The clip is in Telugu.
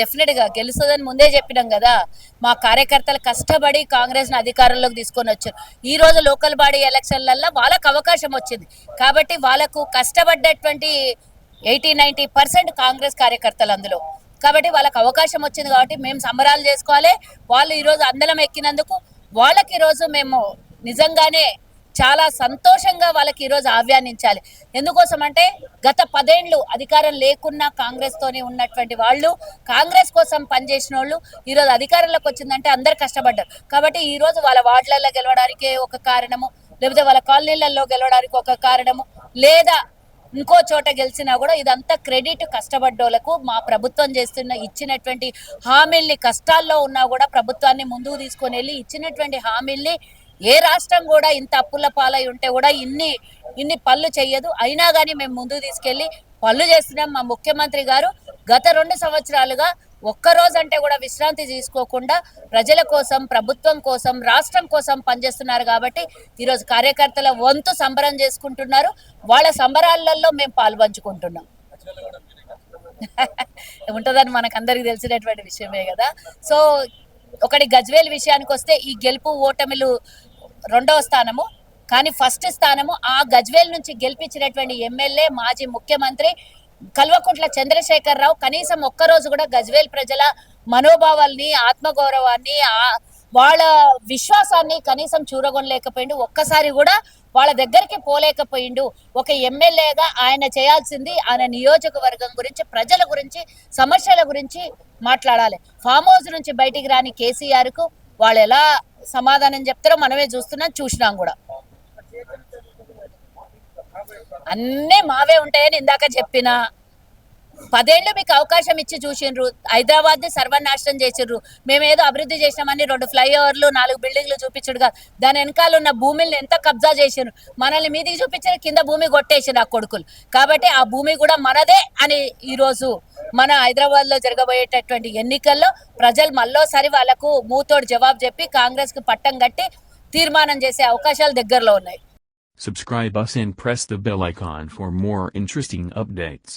డెఫినెట్గా గెలుస్తుందని ముందే చెప్పినాం కదా. మా కార్యకర్తలు కష్టపడి కాంగ్రెస్ని అధికారంలోకి తీసుకొని వచ్చారు. ఈ రోజు లోకల్ బాడీ ఎలక్షన్లలో వాళ్ళకు అవకాశం వచ్చింది. కాబట్టి వాళ్ళకు కష్టపడ్డటువంటి ఎయిటీ నైన్టీ పర్సెంట్ కాంగ్రెస్ కార్యకర్తలు అందులో. కాబట్టి వాళ్ళకి అవకాశం వచ్చింది కాబట్టి మేము సంబరాలు చేసుకోవాలి. వాళ్ళు ఈరోజు అందలం ఎక్కినందుకు వాళ్ళకి ఈరోజు మేము నిజంగానే చాలా సంతోషంగా వాళ్ళకి ఈరోజు ఆహ్వానించాలి. ఎందుకోసం అంటే గత పదేండ్లు అధికారం లేకున్నా కాంగ్రెస్తోనే ఉన్నటువంటి వాళ్ళు కాంగ్రెస్ కోసం పనిచేసిన వాళ్ళు ఈరోజు అధికారంలోకి వచ్చిందంటే అందరు కష్టపడ్డారు. కాబట్టి ఈరోజు వాళ్ళ వార్డులలో గెలవడానికి ఒక కారణము లేకపోతే వాళ్ళ కాలనీలలో గెలవడానికి ఒక కారణము లేదా ఇంకో చోట గెలిచినా కూడా ఇదంతా క్రెడిట్ కష్టపడ్డోళ్ళకు మా ప్రభుత్వం చేస్తున్న ఇచ్చినటువంటి హామీల్ని కష్టాల్లో ఉన్నా కూడా ప్రభుత్వాన్ని ముందుకు తీసుకొని వెళ్ళి ఇచ్చినటువంటి హామీల్ని ఏ రాష్ట్రం కూడా ఇంత అప్పుల పాలై ఉంటే కూడా ఇన్ని ఇన్ని పనులు చెయ్యదు. అయినా కానీ మేము ముందుకు తీసుకెళ్ళి పనులు చేస్తున్నాం. మా ముఖ్యమంత్రి గారు గత రెండు సంవత్సరాలుగా ఒక్క రోజు అంటే కూడా విశ్రాంతి తీసుకోకుండా ప్రజల కోసం ప్రభుత్వం కోసం రాష్ట్రం కోసం పనిచేస్తున్నారు కాబట్టి ఈరోజు కార్యకర్తల వంతు సంబరం చేసుకుంటున్నారు. వాళ్ళ సంబరాలలో మేము పాల్పంచుకుంటున్నాం. ఉంటుందని మనకందరికి తెలిసినటువంటి విషయమే కదా. సో ఒకటి గజ్వేల్ విషయానికి వస్తే ఈ గెలుపు ఓటమిలు రెండవ స్థానము. కానీ ఫస్ట్ స్థానము ఆ గజ్వేల్ నుంచి గెలిపించినటువంటి ఎమ్మెల్యే మాజీ ముఖ్యమంత్రి కల్వకుంట్ల చంద్రశేఖర్ రావు కనీసం ఒక్కరోజు కూడా గజ్వేల్ ప్రజల మనోభావాల్ని ఆత్మగౌరవాన్ని ఆ- వాళ్ళ విశ్వాసాన్ని కనీసం చూరగొనలేకపోయిండు. ఒక్కసారి కూడా వాళ్ళ దగ్గరికి పోలేకపోయిండు. ఒక ఎమ్మెల్యేగా ఆయన చేయాల్సింది ఆయన నియోజకవర్గం గురించి ప్రజల గురించి సమస్యల గురించి మాట్లాడాలి. ఫామ్ హౌస్ నుంచి బయటికి రాని కేసీఆర్కు వాళ్ళు ఎలా సమాధానం చెప్తారో మనమే చూస్తున్నాం చూసినాం కూడా. అన్నీ మావే ఉంటాయని ఇందాక చెప్పిన. పదేళ్ళు మీకు అవకాశం ఇచ్చి చూసిండ్రు. హైదరాబాద్ని సర్వనాశనం చేసిండ్రు. మేమేదో అభివృద్ధి చేసినామని రెండు ఫ్లైఓవర్లు నాలుగు బిల్డింగ్లు చూపించుడుగా. దాని వెనకాల ఉన్న భూమిని ఎంత కబ్జా చేసిండ్రు. మనల్ని మీదికి చూపించారు కింద భూమి కొట్టేసిండ్రు ఆ కొడుకులు. కాబట్టి ఆ భూమి కూడా మనదే అని ఈ రోజు మన హైదరాబాద్లో జరగబోయేటటువంటి ఎన్నికల్లో ప్రజలు మళ్ళోసారి వాళ్ళకు మూతోడు జవాబు చెప్పి కాంగ్రెస్కు పట్టం కట్టి తీర్మానం చేసే అవకాశాలు దగ్గరలో ఉన్నాయి Subscribe us and press the bell icon for more interesting updates.